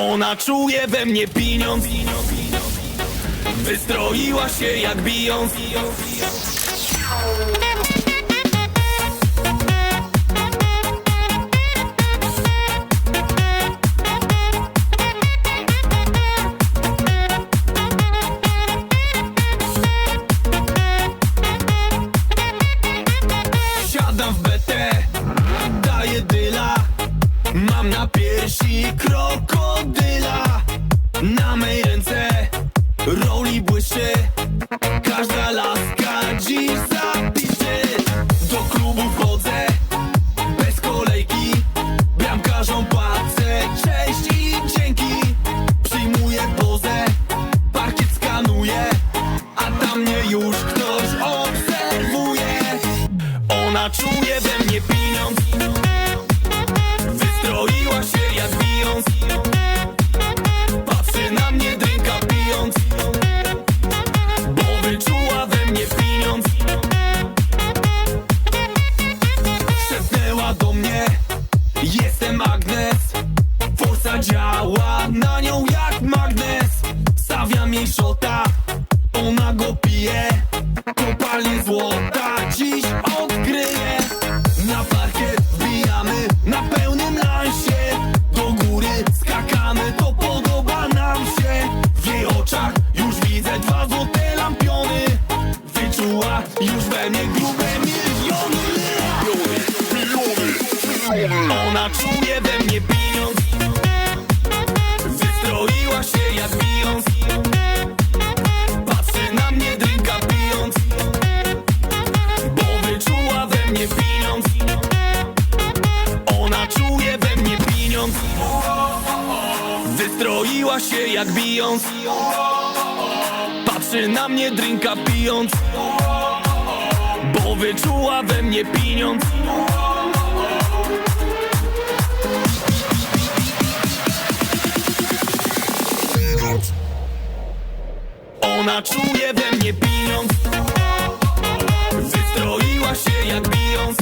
Ona czuje we mnie pieniądz. Wystroiła się jak Beyoncé. Siadam w BT, daję dyla. Mam na piersi krokodyla Na mej ręce roli błyszczy Każda laska dziś zapisze Do klubu wchodzę bez kolejki Bramkarzom płacę. Cześć i dzięki Przyjmuję pozę, parkiet skanuję A tam mnie już ktoś obserwuje. Ona czuje we mnie pieniądz Jestem Agnes Forsa działa na nią jak magnes. Stawiam jej szota Ona go pije. Kopalnie złota. Dziś odkryje. Na parkiet wbijamy Na pełnym lansie. Do góry skakamy. To podoba nam się. W jej oczach już widzę Dwa złote lampiony. Wyczuła już we mnie Ona czuje we mnie pieniądz. Wystroiła się jak Beyoncé Patrzy na mnie drinka pijąc Bo wyczuła we mnie pieniądz. Ona czuje we mnie pieniądz. Wystroiła się jak Beyoncé Patrzy na mnie drinka pijąc Bo wyczuła we mnie pieniądz ona czuje we mnie pijąc Wystroiła się jak bijąc.